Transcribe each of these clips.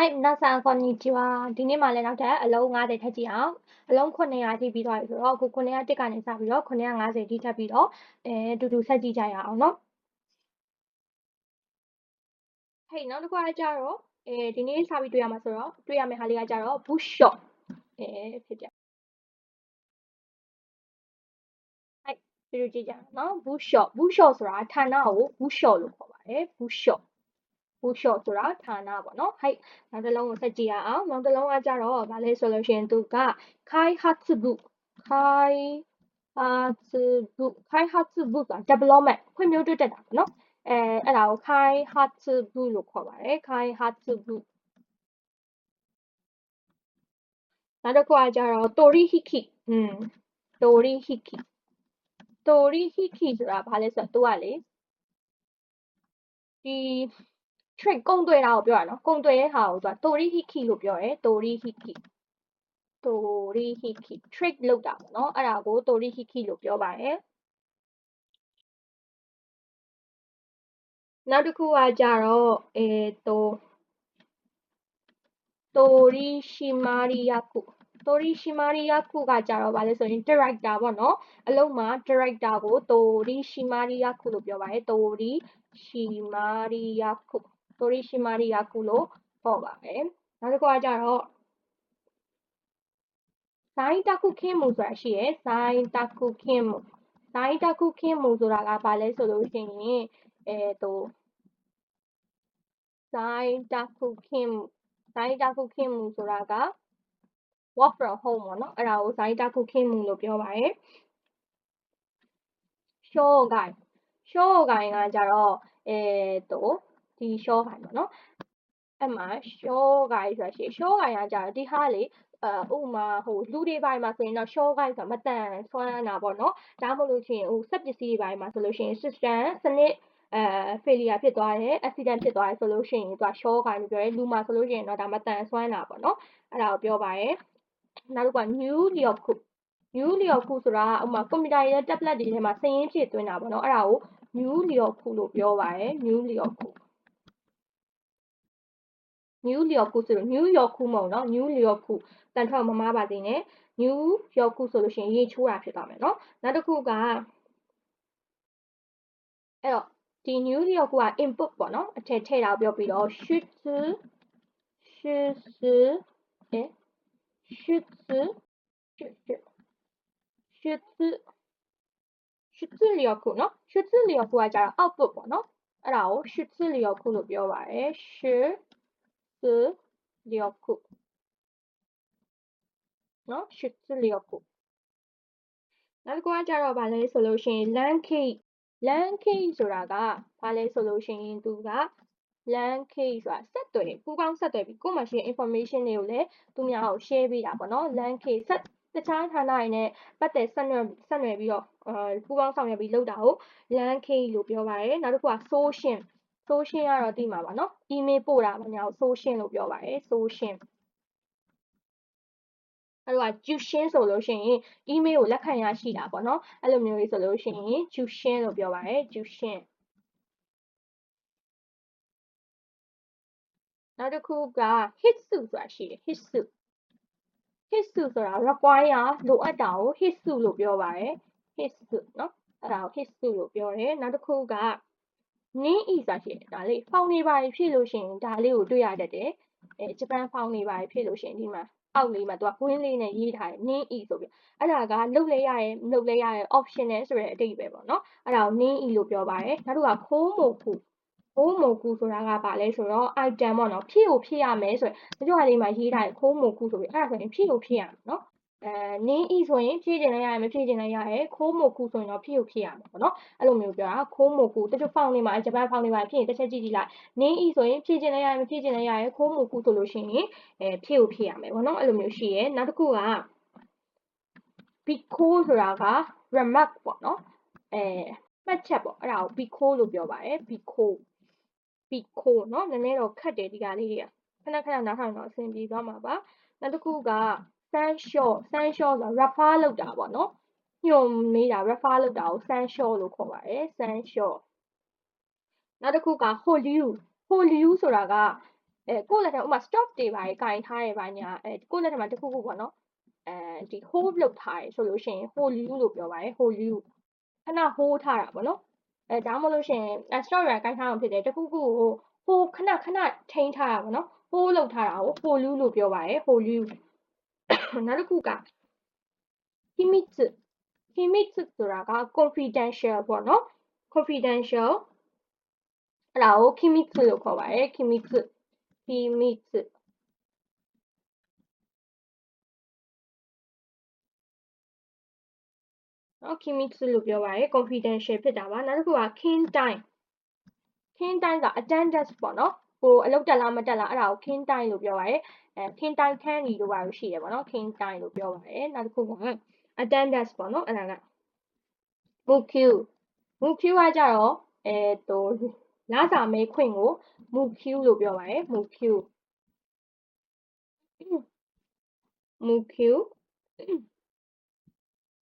はい、皆さん、こんにちは。ဒီနေ့မှလည်းနောက်ထပ်အလုံး50ထပ်ကြည့်အောင်။အလုံး900ထိပြီးသွားပြီဆိုတော့အခု900တက်ကနေစပြီးတော့950ထိထပ်ပြီးတော့အဲအတူတူဆက်ကြည့်ကြရအောင်နော်။ဟေးနောက်တစ်ခုကကြတော့အဲဒီနေ့စပြီးတွေ့ရမှာဆိုတော့တွေ့ရမယ့်ဟာလေးကကြတော့ bush shot အဲဖြစ်ကြ။ဟိုက်ပြီးတော့ကြည့်ကြအောင်နော် bush shot bush shot ဆိုတာဌာနကို bush shot လို့ခေါ်ပါတယ် bush shot ဘူးရှော့ဆိုတာဌာနပေါ့နော်ဟိုက်နောက်တစ်လုံးကိုဆက်ကြည့်ရအောင်နောက်တစ်လုံးကကြတော့ဗာလဲဆိုလို့ရှိရင်သူကခိုင်ဟတ်ဘူခိုင်ဟာツဘူခိုင်ဟတ်ဘူဆိုတာ development ဖွံ့ဖြိုးတိုးတက်တာပေါ့နော်အဲအဲ့ဒါကိုခိုင်ဟတ်ဘူလို့ခေါ်ပါတယ်ခိုင်ဟတ်ဘူနောက်တစ်ခုကကြတော့တိုရီဟီခီอืมတိုရီဟီခီတိုရီဟီခီဆိုတာဘာလဲဆိုတော့သူကလေဒီ trick ကုံသွဲတာကိုပြောတာနော်ကုံသွဲတဲ့ဟာကိုသူက tori hiki လို့ပြောတယ် tori hiki tori hiki trick လောက်တာပေါ့နော်အဲ့ဒါကို tori hiki လို့ပြောပါတယ်နောက်တစ်ခုကကြတော့အဲတို tori shimariyaku tori shimariyaku ကကြတော့ဗာလဲဆိုရင် director ပေါ့နော်အလုံးမှာ director ကို tori shimariyaku လို့ပြောပါတယ် tori shimariyaku တိုရီရှိမာရီယာကုလို့ခေါ်ပါတယ်နောက်တစ်ခုကကြတော့ဇိုင်းတခုခင်းမှုဆိုတာရှိရယ်ဇိုင်းတခုခင်းမှုဇိုင်းတခုခင်းမှုဆိုတာကဘာလဲဆိုလို့ရှိရင်အဲတော့ဇိုင်းတခုခင်းမှုဇိုင်းတခုခင်းမှုဆိုတာက work from home ပေါ့နော်အဲ့ဒါကိုဇိုင်းတခုခင်းမှုလို့ပြောပါတယ် show guy show guy ကကြတော့အဲတော့ ဒီ short ခိုင်ပေါ့နော်အဲ့မှာ short guy ဆိုတာရှိ short guy ကကြာဒီဟာလေအဲဥမာဟိုလူတွေပိုင်းမှာဆိုရင်တော့ short guy ဆိုတာမတန်ဆွမ်းတာပေါ့နော်ဒါမှမဟုတ်လို့ရှိရင်ဟိုစက်ပစ္စည်းတွေပိုင်းမှာဆိုလို့ရှိရင် system စနစ်အဲ failure ဖြစ်သွားတယ် accident ဖြစ်သွားတယ်ဆိုလို့ရှိရင်သူက short guy လို့ပြောတယ်လူမှာဆိုလို့ရှိရင်တော့ဒါမတန်ဆွမ်းတာပေါ့နော်အဲ့ဒါကိုပြောပါရယ်နောက်တစ်ခုက new lyoku new lyoku ဆိုတာဥမာကွန်ပျူတာရဲ့ tablet တွေထဲမှာစာရင်းဖြည့်သွင်းတာပေါ့နော်အဲ့ဒါကို new lyoku လို့ပြောပါရယ် new lyoku New York ဆိုလို့ New York မဟုတ်နော် New York တန်ထွက်မမားပါစေနဲ့ New York ဆိုလို့ရှိရင်ရေချိုးတာဖြစ်သွားမယ်နော်နောက်တစ်ခုကအဲ့တော့ဒီ New York က input ပေါ့နော်အထက်ထည့်တာပြောပြီးတော့ should should should အဲ should should should should လျော်ခုနော် should လျော်ခုကကျတော့ output ပေါ့နော်အဲ့ဒါကို should လျော်ခုလို့ပြောပါတယ် should 是了库နော်ရှစ်စလျော့ခုနောက်တစ်ခုကကြတော့ဗာလဲဆိုလို့ရှိရင် land cake land cake ဆိုတာကဘာလဲဆိုလို့ရှိရင်သူက land cake ဆိုတာဆက်သွယ်ပူးပေါင်းဆက်သွယ်ပြီးကိုယ်မှာရှိတဲ့ information တွေကိုလည်းသူများကို share ပေးတာပေါ့နော် land cake ဆက်တခြားဌာနတွေနဲ့ပတ်သက်ဆက်နွယ်ဆက်နွယ်ပြီးတော့အဲပူးပေါင်းဆောင်ရွက်ပြီးလုပ်တာကို land cake လို့ပြောပါတယ်နောက်တစ်ခုက social ဆိုရှင်းကတော့သိမှာပါနော် email ပို့တာမညာကိုဆိုရှင်းလို့ပြောပါတယ်ဆိုရှင်းအဲ့တော့ကျူရှင်းဆိုလို့ရှိရင် email ကိုလက်ခံရရှိတာပေါ့နော်အဲ့လိုမျိုးလေးဆိုလို့ရှိရင်ကျူရှင်းလို့ပြောပါတယ်ကျူရှင်းနောက်တစ်ခုက hit su ဆိုတာရှိတယ် hit su hit su ဆိုတာ require လိုအပ်တာကို hit su လို့ပြောပါတယ် hit su เนาะအဲ့ဒါကို hit su လို့ပြောတယ်နောက်တစ်ခုက နင်းဤဆိုတာရှိတယ်ဒါလေးဖောင်နေပါဖြည့်လို့ရှိရင်ဒါလေးကိုတွေ့ရတတ်တယ်အဲဂျပန်ဖောင်နေပါဖြည့်လို့ရှိရင်ဒီမှာအောက်လေးမှာသူကကွင်းလေးနဲ့ရေးထားတယ်နင်းဤဆိုပြီးအဲ့ဒါကလုတ်လဲရရဲ့လုတ်လဲရရဲ့ optional ဆိုတဲ့အတိတ်ပဲပေါ့နော်အဲ့ဒါကိုနင်းဤလို့ပြောပါတယ်နောက်တစ်ခုကခိုးမိုခုခိုးမိုကူဆိုတာကဘာလဲဆိုတော့ item ပေါ့နော်ဖြည့်ကိုဖြည့်ရမယ်ဆိုရင်ဒီကြောလေးမှာရေးထားတယ်ခိုးမိုကူဆိုပြီးအဲ့ဒါဆိုရင်ဖြည့်ကိုဖြည့်ရမယ်နော် အဲနင်းဤဆိုရင်ဖြည့်ကျင်လည်းရတယ်မဖြည့်ကျင်လည်းရတယ်ခိုးမိုကူဆိုရင်တော့ဖြည့်ကိုဖြည့်ရမှာပေါ့နော်အဲ့လိုမျိုးပြောတာခိုးမိုကူတချို့ဖောင်နေမှာဂျပန်ဖောင်နေမှာဖြည့်ရင်တစ်ချက်ကြည့်ကြည့်လိုက်နင်းဤဆိုရင်ဖြည့်ကျင်လည်းရတယ်မဖြည့်ကျင်လည်းရတယ်ခိုးမိုကူဆိုလို့ရှိရင်အဲဖြည့်ကိုဖြည့်ရမယ်ပေါ့နော်အဲ့လိုမျိုးရှိရဲနောက်တစ်ခုက bico ဆိုတာက remark ပေါ့နော်အဲမှတ်ချက်ပေါ့အဲ့ဒါကို bico လို့ပြောပါတယ် bico bico เนาะနည်းနည်းတော့ခက်တယ်ဒီကလေးတွေကခဏခဏနားထောင်တော့အဆင်ပြေသွားမှာပါနောက်တစ်ခုက sun shot sun shot ဆိုတာ refer လုပ်တာပေါ့နော်ညွန်မေးတာ refer လုပ်တာကို sun shot လို့ခေါ်ပါတယ် sun shot နောက်တစ်ခုက holyu holyu ဆိုတာကအဲကိုယ့်လက်ထက်ဥပမာ stock တွေပါကြီးကင်ထားရပါညာအဲကိုယ့်လက်ထက်မှာတစ်ခုခုပေါ့နော်အဲဒီ hold လုပ်ထားရဆိုလို့ရှိရင် hold you လို့ပြောပါတယ် hold you ခဏ hold ထားတာပေါ့နော်အဲဒါမှမဟုတ်လို့ရှိရင် stock ရကင်ထားအောင်ဖြစ်တယ်တစ်ခုခုကို hold ခဏခဏထိန်းထားတာပေါ့နော် hold လုပ်ထားတာကို hold you လို့ပြောပါတယ် hold you နောက်တစ်ခုက himitsu himitsu ဆိုတာက confidential ပေါ့နော် confidential အဲ့ဒါကို kimitsu လို့ခေါ်ပါတယ် kimitsu kimitsu နော် kimitsu လို့ပြောပါတယ် confidential ဖြစ်တာပါနောက်တစ်ခုက kin time kin time က attendance ပေါ့နော် ကိုအလုပ်တက်လားမတက်လားအဲ့ဒါကို kin time လို့ပြောပါတယ်အဲ kin time ခန်းကြီးလို့ပါလို့ရှိတယ်ပေါ့နော် kin time လို့ပြောပါတယ်နောက်တစ်ခုက attendance ပေါ့နော်အဲ့ဒါက mukyu mukyu ကကြတော့အဲ то လစာမဲခွင့်ကို mukyu လို့ပြောပါတယ် mukyu mukyu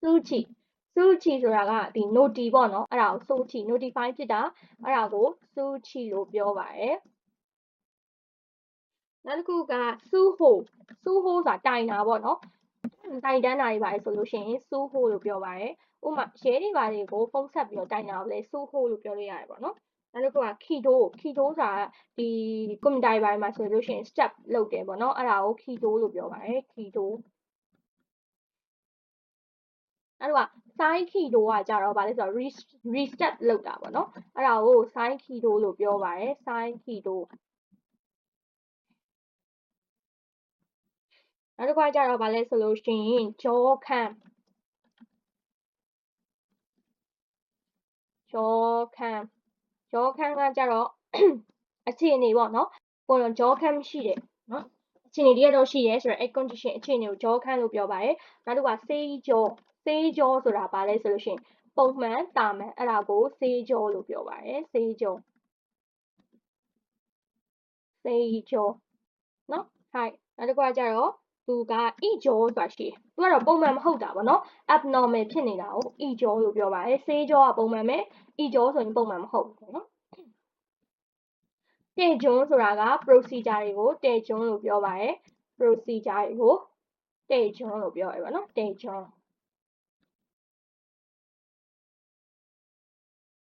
suchi suchi ဆိုတာကဒီ noti ပေါ့နော်အဲ့ဒါကို suchi notify ဖြစ်တာအဲ့ဒါကို suchi လို့ပြောပါတယ် နောက်တစ်ခုက suho suho ဆိုတာတိုင်တာပေါ့နော်တိုင်တန်းတာတွေပါတယ်ဆိုလို့ရှိရင် suho လို့ပြောပါတယ်ဥပမာရဲတွေပါတွေကိုဖုန်းဆက်ပြီးတော့တိုင်တာကိုလည်း suho လို့ပြောလို့ရတယ်ပေါ့နော်နောက်တစ်ခုက kido kido ဆိုတာဒီကွန်ပျူတာတွေပိုင်းမှာဆိုလို့ရှိရင် step လုပ်တယ်ပေါ့နော်အဲ့ဒါကို kido လို့ပြောပါတယ် kido အဲ့တော့ sin kido ကကြတော့ဗာလဲဆိုတော့ reset လုပ်တာပေါ့နော်အဲ့ဒါကို sin kido လို့ပြောပါတယ် sin kido နောက်တစ်ခါကျတော့ဗာလဲဆိုလို့ရှိရင် jaw cam jaw cam jaw cam ကကြတော့အခြေအနေပေါ့နော်ကိုယ်တော့ jaw cam ရှိတယ်နော်အခြေအနေတည်းတော့ရှိရဲဆိုတော့ air condition အခြေအနေကို jaw cam လို့ပြောပါတယ်နောက်တစ်ခါ say jaw say jaw ဆိုတာဗာလဲဆိုလို့ရှိရင်ပုံမှန်တာမန်အဲ့ဒါကို say jaw လို့ပြောပါတယ် say jaw say jaw နော် hi နောက်တစ်ခါကျတော့ သူက e jaw ဆိုတာရှိတယ်သူကတော့ပုံမှန်မဟုတ်တာဗောနော် abnormal ဖြစ်နေတာကို e jaw လို့ပြောပါတယ် say jaw ကပုံမှန်ပဲ e jaw ဆိုရင်ပုံမှန်မဟုတ်ဘူးဗောနော်တဲ့ဂျွန်းဆိုတာက procedure တွေကိုတဲ့ဂျွန်းလို့ပြောပါတယ် procedure တွေကိုတဲ့ဂျွန်းလို့ပြောရပါတော့တဲ့ဂျွန်း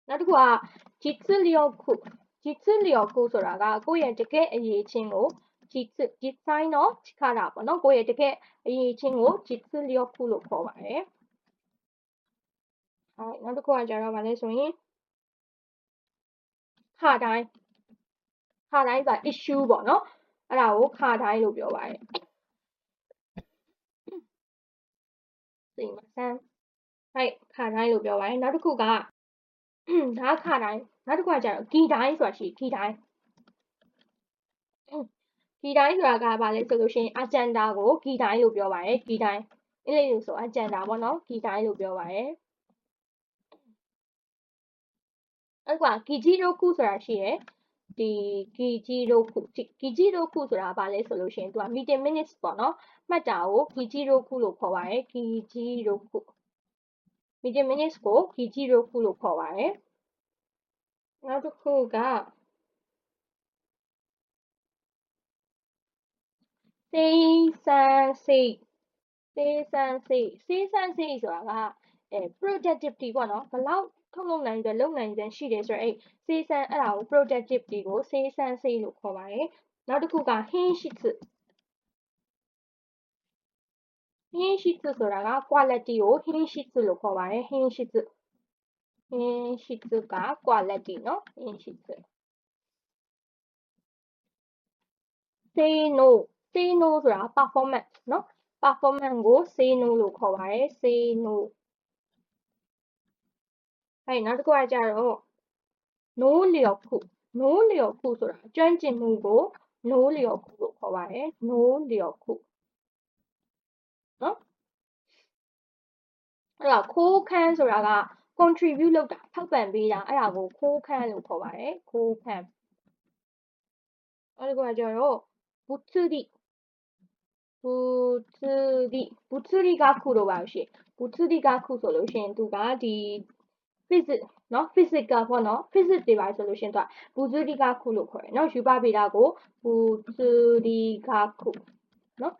နောက်တစ်ခုက jitsulyoku jitsulyoku ဆိုတာကကိုယ့်ရဲ့တကယ်အရေးချင်းကို jitsu design တော့ခါတာပေါ့နော်ကိုယ့်ရဲ့တကယ်အရေးချင်းကို jitsulyoku လို့ခေါ်ပါတယ်ဟုတ်နောက်တစ်ခုကကြတော့ဗာလဲဆိုရင်ခါတိုင်းခါတိုင်းဆိုတာ issue ပေါ့နော်အဲ့ဒါကိုခါတိုင်းလို့ပြောပါတယ်စိတ်မဆန်းဟဲ့ခါတိုင်းလို့ပြောပါတယ်နောက်တစ်ခုကဒါခါတိုင်းနောက်တစ်ခုကကျတော့ဂီတိုင်းဆိုတာရှိဂီတိုင်း ဂီတိုင်းဆိုတာကဘာလဲဆိုလို့ရှိရင် agenda ကိုဂီတိုင်းလို့ပြောပါတယ်ဂီတိုင်းအင်္ဂလိပ်လိုဆို agenda ပေါ့နော်ဂီတိုင်းလို့ပြောပါတယ်အဲ့ကွာဂီဂျီရိုခုဆိုတာရှိရယ်ဒီဂီဂျီရိုခုဂီဂျီရိုခုဆိုတာဘာလဲဆိုလို့ရှိရင်သူက meeting minutes ပေါ့နော်မှတ်တာကိုဂီဂျီရိုခုလို့ခေါ်ပါတယ်ဂီဂျီရိုခု meeting minutes ကိုဂီဂျီရိုခုလို့ခေါ်ပါတယ်နောက်တစ်ခုက စေးစမ်းစိတ်စေးစမ်းစိတ်စေးစမ်းစိတ်ဆိုတာကအဲ productivity ပေါ့နော်ဘလောက်ထုတ်လုပ်နိုင်တဲ့လုပ်နိုင်တဲ့ရှိတယ်ဆိုတော့အဲ့စေးစမ်းအဲ့ဒါကို productivity ကိုစေးစမ်းစိတ်လို့ခေါ်ပါတယ်နောက်တစ်ခုက hinshitsu hinshitsu ဆိုတာက quality ကို hinshitsu လို့ခေါ်ပါတယ် hinshitsu hinshitsu က quality เนาะ hinshitsu say no say no ဆိုတာ performance เนาะ performance ကို say no လို့ခေါ်ပါတယ် say no အဲ့နောက်တစ်ခုကကြတော့ no လျော်ခု no လျော်ခုဆိုတာကျွမ်းကျင်မှုကို no လျော်ခုလို့ခေါ်ပါတယ် no လျော်ခုနော်အဲ့တော့ခိုးခန်းဆိုတာက contribute လုပ်တာထောက်ပံ့ပေးတာအဲ့ဒါကိုခိုးခန်းလို့ခေါ်ပါတယ်ခိုးခန်းအဲ့ဒီကကြတော့ ဘူသူဒီဘူသူဒီကခုတော့ပါရှင်ဘူသူဒီကခုဆိုလို့ရှင်သူကဒီ physics เนาะ physical ပေါ့เนาะ physics တွေပါဆိုလို့ရှင်သူကဘူသူဒီကခုလို့ခေါ်တယ်เนาะယူပဗေဒကိုဘူသူဒီကခုเนาะ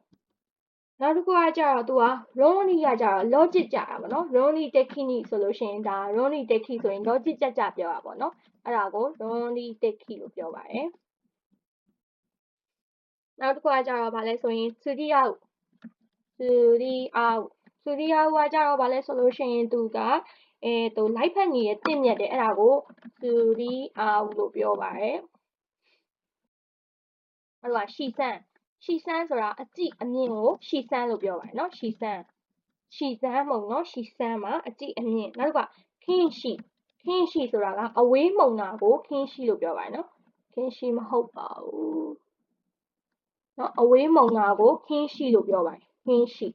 နောက်တစ်ခုကကြတော့သူက Roni ကကြတော့ logic ကြတာပေါ့နော် Roni technique ဆိုလို့ရှိရင်ဒါ Roni technique ဆိုရင် logic ကြကြပြောတာပေါ့နော်အဲ့ဒါကို Roni technique လို့ပြောပါတယ် နောက်တစ်ခုကကြတော့ဗာလဲဆိုရင် Studio Studio Studio ကကြတော့ဗာလဲဆိုလို့ရှိရင်သူကအဲသူလိုက်ဖက်နေတဲ့တင့်မြတ်တယ်အဲ့ဒါကို Studio လို့ပြောပါတယ်အဲ့ဒါရှီဆန်းရှီဆန်းဆိုတာအကြည့်အမြင့်ကိုရှီဆန်းလို့ပြောပါတယ်နော်ရှီဆန်းရှီဆန်းမုံနော်ရှီဆန်းမှာအကြည့်အမြင့်နောက်တစ်ခါခင်းရှိခင်းရှိဆိုတာကအဝေးမုံတာကိုခင်းရှိလို့ပြောပါတယ်နော်ခင်းရှိမဟုတ်ပါဘူး နော်အဝေးမုံတာကိုခင်းရှိလို့ပြောပါတယ်ခင်းရှိ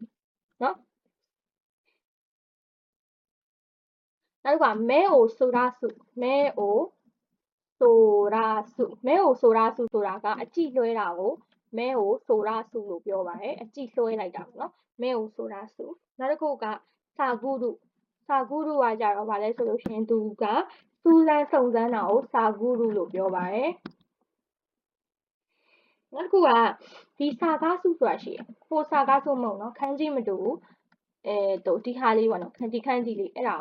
နော်နောက်တစ်ခါမဲအိုဆိုရာစုမဲအိုဆိုရာစုမဲအိုဆိုရာစုဆိုတာကအကြည့်လွှဲတာကိုမဲကိုဆိုရစုလို့ပြောပါတယ်အကြည့်လွှဲလိုက်တာပေါ့နော်မဲကိုဆိုရစုနောက်တစ်ခုကစာကုရုစာကုရုကကြတော့ဗာလဲဆိုလို့ရှိရင်သူကစူးစမ်းစုံစမ်းတာကိုစာကုရုလို့ပြောပါတယ် နောက်တစ်ခုကဒီစာကားစုဆိုတာရှိတယ်ဟိုစာကားစုမဟုတ်နော်ခန်းကြီးမတူဘူးအဲတို့ဒီဟာလေးပေါ့နော်ခန်းကြီးခန်းကြီးလေးအဲ့ဒါ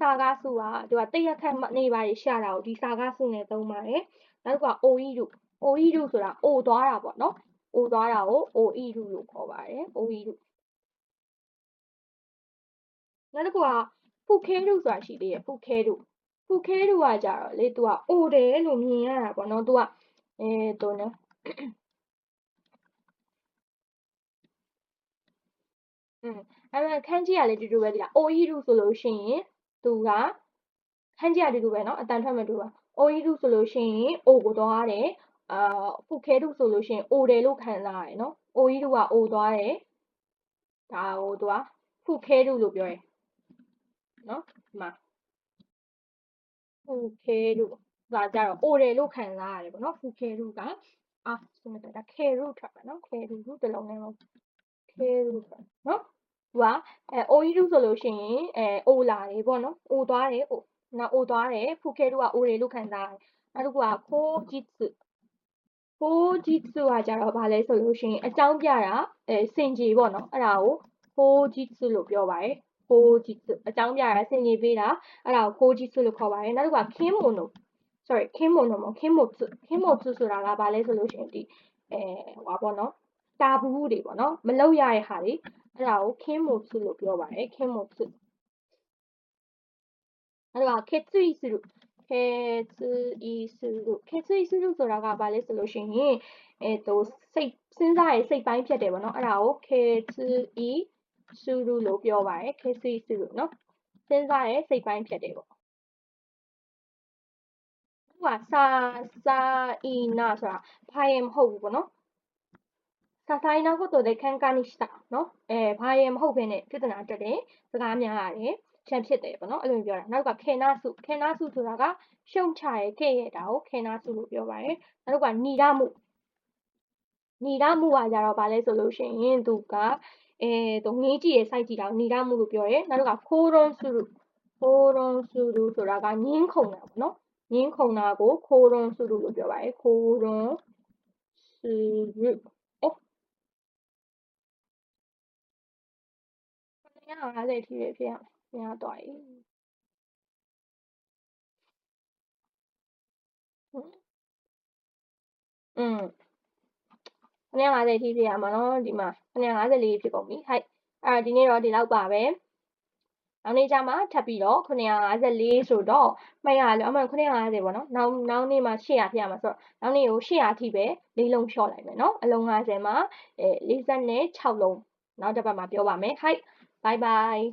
စာကားစုကသူကတိတ်ရခတ်နေပါရရှာတာကိုဒီစာကားစုနဲ့သုံးပါတယ်နောက်တစ်ခုကအိုအီတို့အိုအီတို့ဆိုတာအိုသွားတာပေါ့နော်အိုသွားတာကို OE ရုလို့ခေါ်ပါတယ် OE ရုနောက်တစ်ခုကဖုခဲရုဆိုတာရှိသေးတယ်ဖုခဲရုဖုခဲရုကကြတော့လေသူကအိုတယ်လို့မြင်ရတာပေါ့နော်သူကအဲသူနော် อืมအဲ့မဲ့ခန်းကြီးကလည်းတူတူပဲဒီလား OE ရုဆိုလို့ရှိရင်သူကခန်းကြီးကတူတူပဲเนาะအတန်ထွက်မတူပါ OE ရုဆိုလို့ရှိရင် O ကိုသွားတယ်အာဖုခဲတုဆိုလို့ရှိရင်အိုတယ်လို့ခံစားရတယ်နော်အိုကြီးတို့ကအိုသွားတယ်ဒါဟိုသူကဖုခဲတုလို့ပြောတယ်နော်ဒီမှာဖုခဲတုဒါကြတော့အိုတယ်လို့ခံစားရတယ်ပေါ့နော်ဖုခဲတုကအာစမတာခဲရုထွက်ပါနော်ခဲရုရုတလုံးနဲ့မ ခဲရုထွက်နော်သူကအဲအိုကြီးတုဆိုလို့ရှိရင်အဲအိုလာတယ်ပေါ့နော်အိုသွားတယ်အိုနော်အိုသွားတယ်ဖုခဲတုကအိုတယ်လို့ခံစားရတယ်နောက်တစ်ခုကခိုးဂျစ်စုဖိုးဂျီစုကကြတော့ဗာလဲဆိုလို့ရှိရင်အကြောင်းပြတာအဲစင်ကြီးပေါ့နော်အဲ့ဒါကိုဖိုးဂျီစုလို့ပြောပါတယ်ဖိုးဂျီစုအကြောင်းပြတာစင်ကြီးပေးတာအဲ့ဒါကိုဖိုးဂျီစုလို့ခေါ်ပါတယ်နောက်တစ်ခုကခင်းမိုနို sorry ခင်းမိုနိုမခင်းမိုစုခင်းမိုစုဆိုတာကဗာလဲဆိုလို့ရှိရင်ဒီအဲဟွာပေါ့နော် တာဘူးတွေပေါ့နော်မလောက်ရတဲ့ဟာတွေအဲ့ဒါကိုခင်းမို့ဖြစ်လို့ပြောပါတယ်ခင်းမို့ဖြစ်အဲ့ဒါခက်သွိစုလို့ခဲသွိစုလို့ခဲသွိစုလို့ဆိုတာကဘာလဲဆိုလို့ရှိရင်အဲဟိုစိတ်စဉ်းစားရဲ့စိတ်ပိုင်းဖြစ်တယ်ပေါ့နော်အဲ့ဒါကိုခဲသွိစုလို့ပြောပါတယ်ခဲသွိစုလို့နော်စဉ်းစားရဲ့စိတ်ပိုင်းဖြစ်တယ်ပေါ့ဟိုကစာစာအီနာဆိုတာဖိုင်မဟုတ်ဘူးပေါ့နော် စာတိုင်းနောက်ကိုတဲ့ခန်းကနိစတာနော်အဲဘာရမဟုတ်ဘဲနဲ့ပြဿနာတက်တယ်စကားများရတယ်ချန်ဖြစ်တယ်ပေါ့နော်အဲ့လိုပြောတာနောက်ကခေနာစုခေနာစုဆိုတာကရှုံချရဲ့ခေရဲ့တာကိုခေနာစုလို့ပြောပါတယ်နောက်ကဏိဒမှုဏိဒမှုကကြတော့ဗာလဲဆိုလို့ရှိရင်သူကအဲသူငေးကြည့်ရဲ့ site ကြည့်တာဏိဒမှုလို့ပြောတယ်နောက်ကခိုးရုံစုခိုးရုံစုဆိုတာကငင်းခုန်တာပေါ့နော်ငင်းခုန်တာကိုခိုးရုံစုလို့ပြောပါတယ်ခိုးရုံစု 950ထိပဲဖြစ်ရမယ်များသွားပြီอืม950ထိဖြစ်ရမှာเนาะဒီမှာ954ဖြစ်ကုန်ပြီဟိုက်အဲ့ဒီနေ့တော့ဒီလောက်ပါပဲနောက်နေ့ကျမှထပ်ပြီးတော့954ဆိုတော့မှတ်ရလို့အမှန်950ပေါ့နော်နောက်နောက်နေ့မှ800ဖြစ်ရမှာဆိုတော့နောက်နေ့ကို800ထိပဲလေးလုံးလျှော့လိုက်မယ်နော်အလုံး50မှာအဲ46လုံးနောက်တစ်ပတ်မှာပြောပါမယ်ဟိုက် bye bye